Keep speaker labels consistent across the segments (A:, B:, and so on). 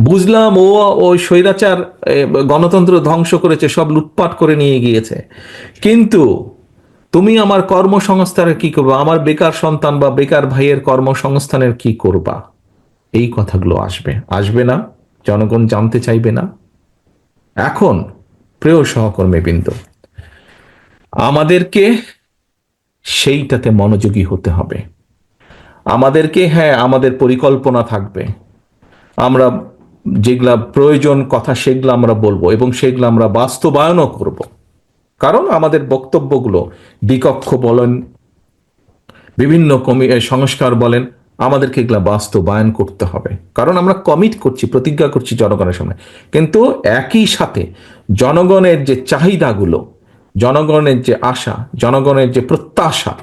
A: বুঝলাম ও ওই স্বৈরাচার গণতন্ত্র ধ্বংস করেছে, সব লুটপাট করে নিয়ে গিয়েছে। কিন্তু তুমি আমার কর্মসংস্থানের কি করবে? আমার বেকার সন্তান বা বেকার ভাইয়ের কর্মসংস্থানের কি করবা? এই কথাগুলো আসবে। আসবে না, জনগণ জানতে চাইবে না। এখন, প্রিয় সহকর্মীবৃন্দ আমাদেরকে সেইটাতে মনোযোগী হতে হবে। আমাদেরকে হ্যাঁ আমাদের পরিকল্পনা থাকবে। আমরা যেগুলা প্রয়োজন কথা সেগুলো আমরা বলব এবং সেগুলো আমরা বাস্তবায়নও করব। কারণ আমাদের বক্তব্যগুলো বিকক্ষ বলেন, বিভিন্ন কমি সংস্কার বলেন, আমাদেরকে এগুলা বাস্তবায়ন করতে হবে। কারণ আমরা কমিট করছি, প্রতিজ্ঞা করছি জনগণের সামনে। কিন্তু একই সাথে জনগণের যে চাহিদাগুলো, জনগণের যে আশা, জনগণের যে প্রত্যাশা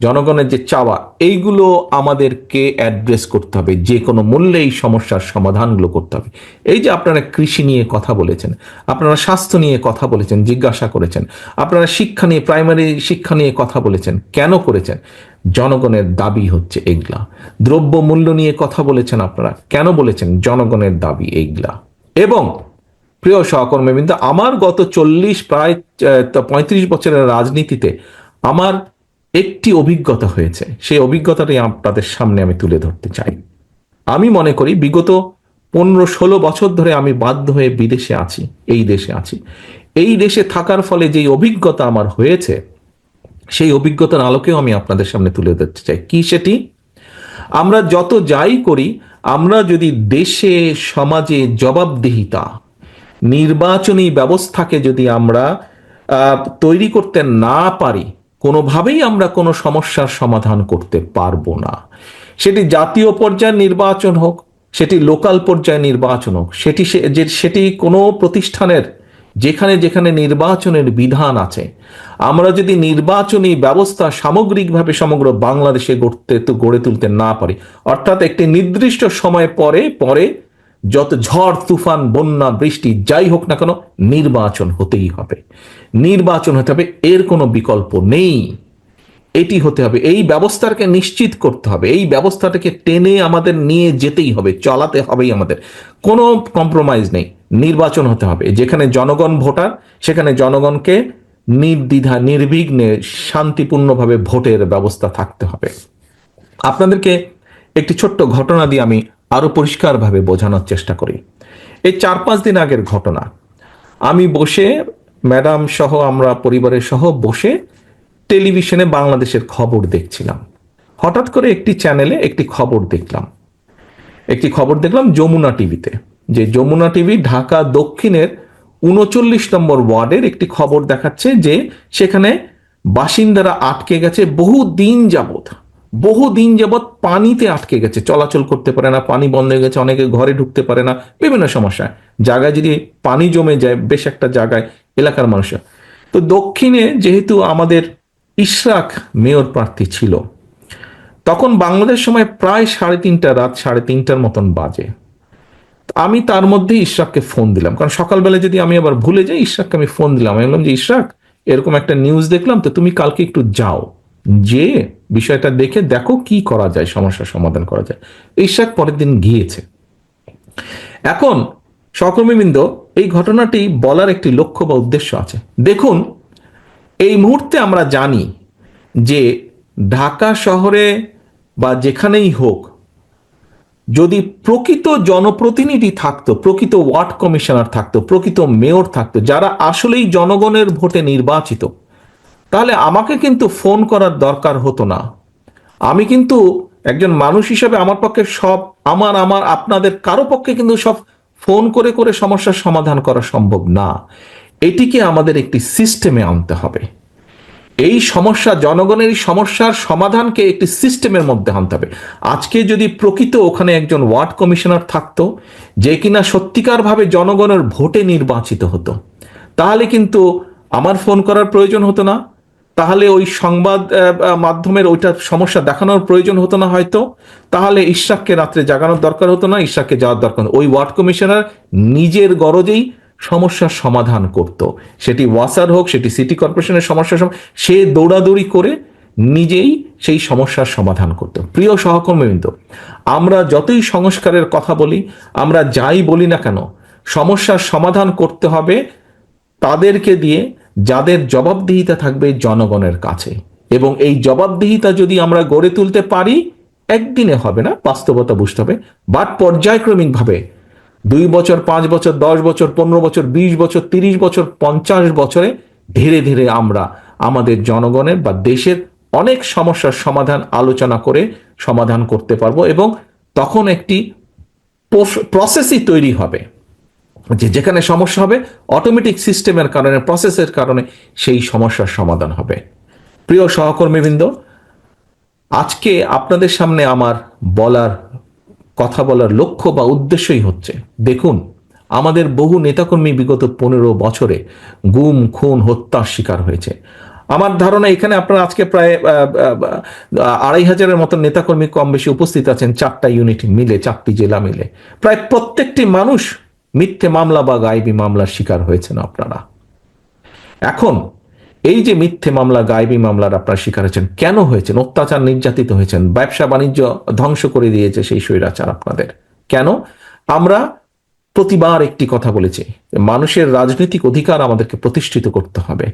A: জনগণের যে চাওয়া, এইগুলো আমাদেরকে অ্যাড্রেস করতে হবে। যে কোনো মূল্যে এই সমস্যার সমাধানগুলো করতে হবে। এই যে আপনারা কৃষি নিয়ে কথা বলেছেন, আপনারা স্বাস্থ্য নিয়ে কথা বলেছেন, জিজ্ঞাসা করেছেন, আপনারা শিক্ষা নিয়ে প্রাইমারি শিক্ষা নিয়ে কথা বলেছেন, কেন করেছেন? জনগণের দাবি হচ্ছে এগুলা দ্রব্য মূল্য নিয়ে কথা বলেছেন আপনারা, কেন বলেছেন জনগণের দাবি এইগুলা? এবং প্রিয় সহকর্মীবৃন্দ, আমার গত চল্লিশ, প্রায় পঁয়ত্রিশ বছরের রাজনীতিতে আমার একটি অভিজ্ঞতা হয়েছে। সেই অভিজ্ঞতাটাই আপনাদের সামনে আমি তুলে ধরতে চাই। আমি মনে করি, বিগত পনেরো ষোলো বছর ধরে আমি বাধ্য হয়ে বিদেশে আছি, এই দেশে আছি। এই দেশে থাকার ফলে যেই অভিজ্ঞতা আমার হয়েছে, সেই অভিজ্ঞতার আলোকেও আমি আপনাদের সামনে তুলে ধরতে চাই। কি সেটি? আমরা যত যাই করি, আমরা যদি দেশে, সমাজে জবাবদিহিতা, নির্বাচনী ব্যবস্থাকে যদি আমরা তৈরি করতে না পারি কোনোভাবেই আমরা কোনো সমস্যার সমাধান করতে পারব না। সেটি জাতীয় পর্যায়ের নির্বাচন হোক, সেটি লোকাল পর্যায়ে নির্বাচন হোক, সেটি যে সেটি কোনো প্রতিষ্ঠানের, যেখানে যেখানে নির্বাচনের বিধান আছে, আমরা যদি নির্বাচনী ব্যবস্থা সামগ্রিকভাবে সমগ্র বাংলাদেশে গড়তে গড়ে তুলতে না পারি, অর্থাৎ একটি নির্দিষ্ট সময় পরে পরে যত ঝড়, তুফান, বন্যা, বৃষ্টি যাই হোক না কেন নির্বাচন হতেই হবে। নির্বাচন হতে হবে, এর কোনো বিকল্প নেই। এটি হতে হবে, এই ব্যবস্থাকে নিশ্চিত করতে হবে, এই ব্যবস্থাটাকে টেনে আমাদের নিয়ে যেতেই হবে, চলাতে হবেই আমাদের। কোনো কম্প্রোমাইজ নেই, নির্বাচন হতে হবে। যেখানে জনগণ ভোটার, সেখানে জনগণকে নির্দ্বিধা, নির্বিঘ্নে শান্তিপূর্ণভাবে ভোটের ব্যবস্থা থাকতে হবে। আপনাদেরকে একটি ছোট্ট ঘটনা দিয়ে আমি আরও পরিষ্কারভাবে বোঝানোর চেষ্টা করি। এই চার পাঁচ দিন আগের ঘটনা। আমি বসে, ম্যাডাম সহ আমরা পরিবারের সহ বসে টেলিভিশনে বাংলাদেশের খবর দেখছিলাম। হঠাৎ করে একটি চ্যানেলে একটি খবর দেখলাম। একটি খবর দেখলাম যমুনা টিভিতে। যে যমুনা টিভি ঢাকা দক্ষিণের উনচল্লিশ নম্বর ওয়ার্ডের একটি খবর দেখাচ্ছে যে সেখানে বাসিন্দারা আটকে গেছে বহু দিন যাবত বহু দিন যাবত পানিতে আটকে গেছে, চলাচল করতে পারে না, পানি বন্ধ হয়ে গেছে, অনেকে ঘরে ঢুকতে পারে না, বিভিন্ন সমস্যা। জায়গায় যদি পানি জমে যায়, বেশ একটা জায়গায়, এলাকার মানুষের। তো দক্ষিণে যেহেতু আমাদের ইশরাক মেয়র প্রার্থী ছিল, তখন বাংলাদেশ সময় প্রায় সাড়ে তিনটা, রাত সাড়ে তিনটার মতন বাজে। আমি তার মধ্যে ইশরাককে ফোন দিলাম, কারণ সকালবেলা যদি আমি আবার ভুলে যাই, ইশরাককে আমি ফোন দিলাম। আমি বললাম যে, ইশরাক, এরকম একটা নিউজ দেখলাম, তো তুমি কালকে একটু যাও। যে বিষয়টা দেখে দেখো কি করা যায়, সমস্যার সমাধান করা যায়। ইশরাক পরের দিন গিয়েছে। এখন সহকর্মীবৃন্দ, এই ঘটনাটি বলার একটি লক্ষ্য বা উদ্দেশ্য আছে। দেখুন, এই মুহূর্তে আমরা জানি যে ঢাকা শহরে বা যেখানেই হোক, যদি প্রকৃত জনপ্রতিনিধি থাকতো, প্রকৃত ওয়ার্ড কমিশনার থাকতো, প্রকৃত মেয়র থাকতো, যারা আসলেই জনগণের ভোটে নির্বাচিত তাহলে আমাকে কিন্তু ফোন করার দরকার হতো না। আমি কিন্তু একজন মানুষ হিসেবে আমার পক্ষে সব, আমার আমার, আপনাদের কারও পক্ষে কিন্তু সব ফোন করে করে সমস্যার সমাধান করা সম্ভব না। এটিকে আমাদের একটি সিস্টেমে আনতে হবে। এই সমস্যা, জনগণের সমস্যার সমাধানকে একটি সিস্টেমের মধ্যে আনতে হবে। আজকে যদি প্রকৃত ওখানে একজন ওয়ার্ড কমিশনার থাকতো, যে কিনা সত্যিকারভাবে জনগণের ভোটে নির্বাচিত হতো, তাহলে কিন্তু আমার ফোন করার প্রয়োজন হতো না। তাহলে ওই সংবাদ মাধ্যমের ওইটা সমস্যা দেখানোর প্রয়োজন হতো না হয়তো। তাহলে ইশরাককে রাত্রে জাগানোর দরকার হতো না, ইশরাককে যাওয়ার দরকার ওই ওয়ার্ড কমিশনার নিজের গরজেই সমস্যার সমাধান করত। সেটি ওয়াসার হোক, সেটি সিটি কর্পোরেশনের সমস্যা সে দৌড়াদৌড়ি করে নিজেই সেই সমস্যার সমাধান করতে। প্রিয় সহকর্মীবৃন্দ, আমরা যতই সংস্কারের কথা বলি, আমরা যাই বলি না কেন, সমস্যার সমাধান করতে হবে তাদেরকে দিয়ে যাদের জবাবদিহিতা থাকবে জনগণের কাছে। এবং এই জবাবদিহিতা যদি আমরা গড়ে তুলতে পারি, একদিনে হবে না, বাস্তবতা বুঝতে হবে। বাট পর্যায়ক্রমিকভাবে দুই বছর, পাঁচ বছর, দশ বছর, পনেরো বছর, বিশ বছর, তিরিশ বছর, পঞ্চাশ বছরে ধীরে ধীরে আমরা আমাদের জনগণের বা দেশের অনেক সমস্যার সমাধান আলোচনা করে সমাধান করতে পারব এবং তখন একটি প্রসেসই তৈরি হবে। যে যেখানে সমস্যা হবে অটোমেটিক সিস্টেমের কারণে প্রসেসের কারণে সেই সমস্যার সমাধান হবে। প্রিয় সহকর্মীবৃন্দ, আজকে আপনাদের সামনে আমার বলার, কথা বলার লক্ষ্য বা উদ্দেশ্যই হচ্ছে, দেখুন, আমাদের বহু নেতাকর্মী বিগত পনেরো বছরে গুম, খুন, হত্যার শিকার হয়েছে। আমার ধারণা, এখানে আপনারা আজকে প্রায় আড়াই হাজারের মতো নেতাকর্মী কম বেশি উপস্থিত আছেন, চারটা ইউনিট মিলে, চারটি জেলা মিলে। প্রায় প্রত্যেকটি মানুষ মিথ্যে মামলা বা গায়েবী মামলার শিকার হয়েছেন আপনারা। এখন, এই যে মিথ্যে মামলা, গায়েবী মামলার আপনারা শিকার হয়েছেন, কেন হয়েছেন? অত্যাচার নির্যাতিত হয়েছেন, ব্যবসা বাণিজ্য ধ্বংস করে দিয়েছে সেই স্বৈরাচার আপনাদের। কেন? আমরা প্রতিবার একটি কথা বলেছি মানুষের রাজনৈতিক অধিকার আমাদেরকে প্রতিষ্ঠিত করতে হবে।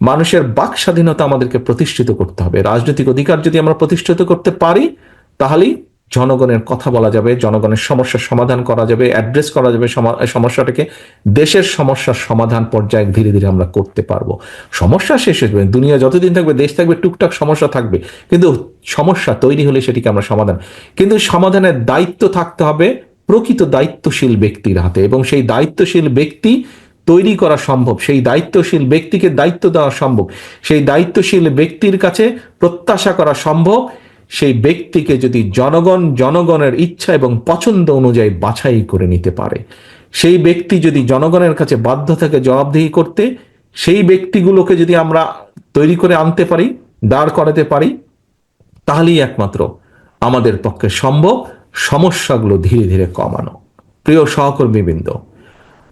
A: মানুষের বাক স্বাধীনতা আমাদেরকে প্রতিষ্ঠিত করতে হবে। রাজনৈতিক অধিকার যদি আমরা প্রতিষ্ঠিত করতে পারি, তাহলেই জনগণের কথা বলা যাবে, জনগণের সমস্যার সমাধান করা যাবে অ্যাড্রেস করা যাবে সমা- সমস্যাটাকে। দেশের সমস্যার সমাধান পর্যায়ে ধীরে ধীরে আমরা করতে পারব। সমস্যা শেষ হয়ে দুনিয়া যতদিন থাকবে, দেশ থাকবে, টুকটাক সমস্যা থাকবে। কিন্তু সমস্যা তৈরি হলে সেটিকে আমরা সমাধান। কিন্তু সমাধানের দায়িত্ব থাকতে হবে প্রকৃত দায়িত্বশীল ব্যক্তির হাতে এবং সেই দায়িত্বশীল ব্যক্তি তৈরি করা সম্ভব, সেই দায়িত্বশীল ব্যক্তিকে দায়িত্ব দেওয়া সম্ভব, সেই দায়িত্বশীল ব্যক্তির কাছে প্রত্যাশা করা সম্ভব সেই ব্যক্তিকে যদি জনগণ, জনগণের ইচ্ছা এবং পছন্দ অনুযায়ী বাছাই করে নিতে পারে। সেই ব্যক্তি যদি জনগণের কাছে বাধ্য থাকে জবাবদিহি করতে, সেই ব্যক্তিগুলোকে যদি আমরা তৈরি করে আনতে পারি, দাঁড় করাতে পারি, তাহলেই একমাত্র আমাদের পক্ষে সম্ভব সমস্যাগুলো ধীরে ধীরে কমানো। প্রিয় সহকর্মীবৃন্দ,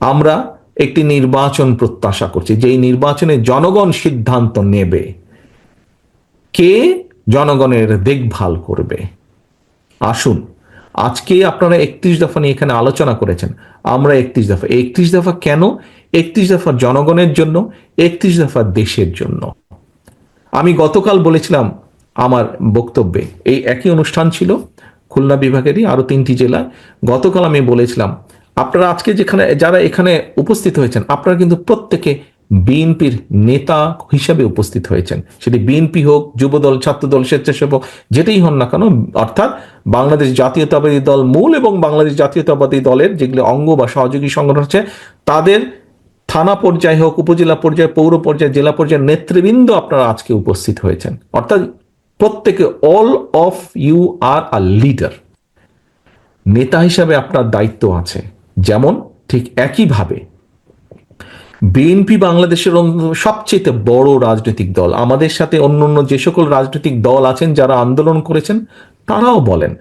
A: আমরা একটি নির্বাচন প্রত্যাশা করছি। যেই নির্বাচনে জনগণ সিদ্ধান্ত নেবে, কে জনগণের দেখভাল করবে। আসুন আজকে আপনারা একত্রিশ দফা নিয়ে এখানে আলোচনা করেছেন। আমরা একত্রিশ দফা একত্রিশ দফা কেন? একত্রিশ দফা জনগণের জন্য, একত্রিশ দফা দেশের জন্য। আমি গতকাল বলেছিলাম আমার বক্তব্যে, এই একই অনুষ্ঠান ছিল খুলনা বিভাগেরই আরও তিনটি জেলায়। গতকাল আমি বলেছিলাম, আপনারা আজকে যেখানে, যারা এখানে উপস্থিত হয়েছেন, আপনারা কিন্তু প্রত্যেকে বিএনপির নেতা হিসাবে উপস্থিত হয়েছেন। সেটি বিএনপি হোক, যুবদল, ছাত্রদল, স্বেচ্ছাসেবক, যেটাই হন না কেন, অর্থাৎ বাংলাদেশ জাতীয়তাবাদী দল মূল এবং বাংলাদেশ জাতীয়তাবাদী দলের যেগুলো অঙ্গ বা সহযোগী সংগঠন আছে, তাদের থানা পর্যায়ে হোক, উপজেলা পর্যায়ে, পৌর পর্যায়ে, জেলা পর্যায়ে নেতৃবৃন্দ আপনারা আজকে উপস্থিত হয়েছেন। অর্থাৎ প্রত্যেকে all of you are a leader নেতা হিসাবে আপনার দায়িত্ব আছে। যেমন ঠিক একইভাবে বিএনপি বাংলাদেশের সবচেয়ে বড় রাজনৈতিক দল। আমাদের সাথে অন্য অন্য যে সকল রাজনৈতিক দল আছেন, যারা আন্দোলন করেছেন, তারাও বলেন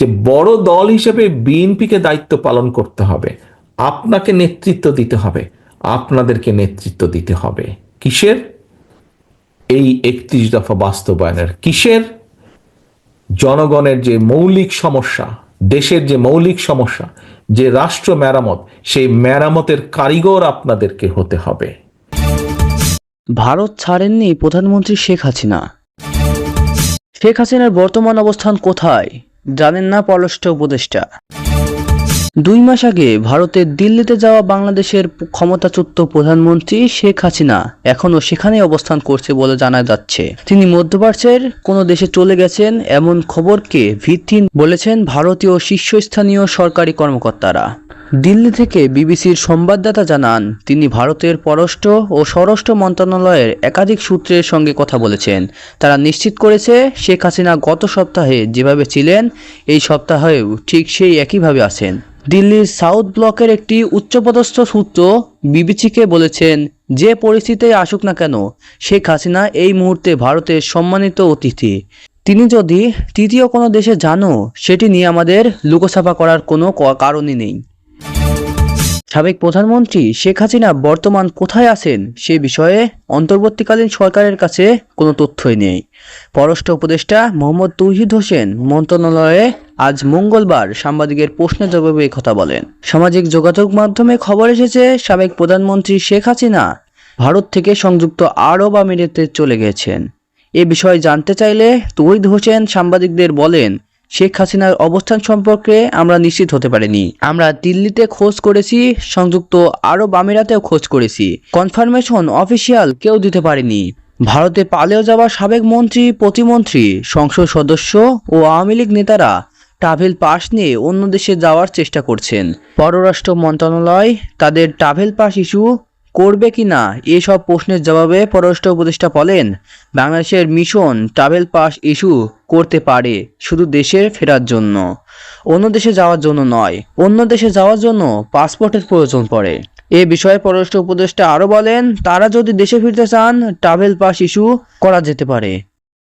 A: যে বড় দল হিসেবে বিএনপিকে দায়িত্ব পালন করতে হবে। আপনাকে নেতৃত্ব দিতে হবে। আপনাদেরকে নেতৃত্ব দিতে হবে। কিসের? এই একত্রিশ দফা বাস্তবায়নের। কিসের? জনগণের যে মৌলিক সমস্যা দেশের যে মৌলিক সমস্যা, যে রাষ্ট্র মেরামত, সেই মেরামতের কারিগর আপনাদেরকে হতে হবে।
B: ভারত ছাড়েননি প্রধানমন্ত্রী শেখ হাসিনা। শেখ হাসিনার বর্তমান অবস্থান কোথায় জানেন না পররাষ্ট্র উপদেষ্টা। দুই মাস আগে ভারতের দিল্লিতে যাওয়া বাংলাদেশের ক্ষমতাচ্যুত প্রধানমন্ত্রী শেখ হাসিনা এখনও সেখানে অবস্থান করছে বলে জানা যাচ্ছে। তিনি মধ্যপ্রাচ্যের কোনো দেশে চলে গেছেন এমন খবরকে ভিত্তি বলেছেন ভারতীয় শীর্ষস্থানীয় সরকারি কর্মকর্তারা। দিল্লি থেকে বিবিসির সংবাদদাতা জানান, তিনি ভারতের পররাষ্ট্র ও স্বরাষ্ট্র মন্ত্রণালয়ের একাধিক সূত্রের সঙ্গে কথা বলেছেন। তারা নিশ্চিত করেছে, শেখ হাসিনা গত সপ্তাহে যেভাবে ছিলেন, এই সপ্তাহেও ঠিক সেই একইভাবে আছেন। দিল্লির সাউথ ব্লকের একটি উচ্চপদস্থ সূত্র বিবিসিকে বলেছেন, যে পরিস্থিতিতে আসুক না কেন, শেখ হাসিনা এই মুহূর্তে ভারতের সম্মানিত অতিথি। তিনি যদি তৃতীয় কোনো দেশে জানো সেটি নিয়ে আমাদের লুকোছাপা করার কোনো কারণই নেই। সাবেক প্রধানমন্ত্রী শেখ হাসিনা বর্তমান কোথায় আছেন সে বিষয়ে অন্তর্বর্তীকালীন সরকারের কাছে কোনো তথ্যই নেই। পররাষ্ট্র উপদেষ্টা মোহাম্মদ তৌহিদ হোসেন মন্ত্রণালয়ে আজ মঙ্গলবার সাংবাদিকের প্রশ্নের জবাবে কথা বলেন। সামাজিক যোগাযোগ মাধ্যমে খবর এসেছে, সাবেক প্রধানমন্ত্রী শেখ হাসিনা ভারত থেকে সংযুক্ত আরব আমিরাতে চলে গেছেন। এ বিষয়ে জানতে চাইলে তৌহিদ হোসেন সাংবাদিকদের বলেন শেখ হাসিনার অবস্থান সম্পর্কে আমরা নিশ্চিত হতে পারিনি। আমরা দিল্লিতে খোঁজ করেছি, সংযুক্ত আরব আমিরাতেও খোঁজ করেছি। কনফার্মেশন অফিসিয়াল কেউ দিতে পারেনি। ভারতে পালিয়ে যাওয়া সাবেক মন্ত্রী, প্রতিমন্ত্রী, সংসদ সদস্য ও আওয়ামী লীগ নেতারা ট্রাভেল পাস নিয়ে অন্য দেশে যাওয়ার চেষ্টা করছেন। পররাষ্ট্র মন্ত্রণালয় তাদের ট্রাভেল পাস ইস্যু করবে কি না? এসব প্রশ্নের জবাবে পররাষ্ট্র উপদেষ্টা বলেন, বাংলাদেশের মিশন ট্রাভেল পাস ইস্যু করতে পারে শুধু দেশে ফেরার জন্য। অন্য দেশে যাওয়ার জন্য নয়, অন্য দেশে যাওয়ার জন্য পাসপোর্টের প্রয়োজন পড়ে। এ বিষয়ে পররাষ্ট্র উপদেষ্টা আরও বলেন, তারা যদি দেশে ফিরতে চান, ট্রাভেল পাস ইস্যু করা যেতে পারে।